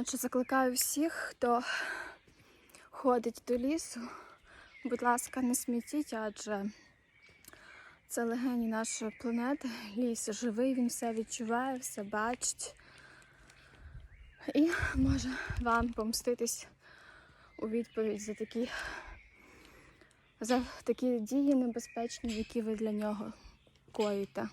Отже, закликаю всіх, хто ходить до лісу, будь ласка, не смітіть, адже це легені нашої планети. Ліс живий, він все відчуває, все бачить. І може вам помститись у відповідь за такі, за такі дії небезпечні, які ви для нього коїте.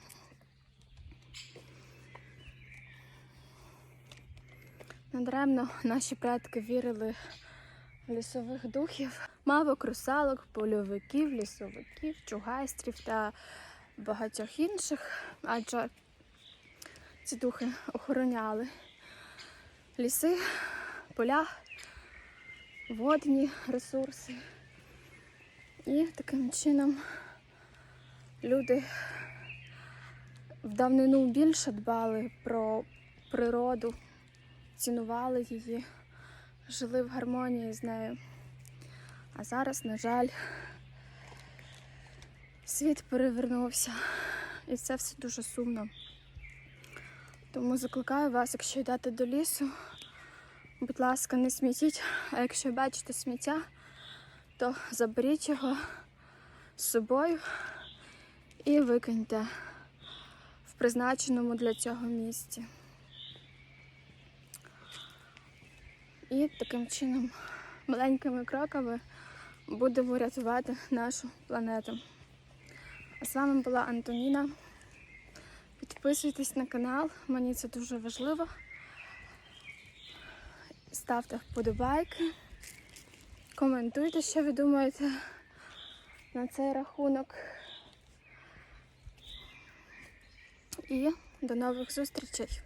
Надаремно наші предки вірили в лісових духів, мавок, русалок, польовиків, лісовиків, чугайстрів та багатьох інших, адже ці духи охороняли ліси, поля, водні ресурси. І таким чином люди в давнину більше дбали про природу, цінували її, жили в гармонії з нею. А зараз, на жаль, світ перевернувся, і це все дуже сумно. Тому закликаю вас, якщо йдете до лісу, будь ласка, не смітіть, а якщо бачите сміття, то заберіть його з собою і викиньте в призначеному для цього місці. І таким чином маленькими кроками будемо рятувати нашу планету. А з вами була Антоніна. Підписуйтесь на канал, мені це дуже важливо. Ставте вподобайки, коментуйте, що ви думаєте на цей рахунок. І до нових зустрічей!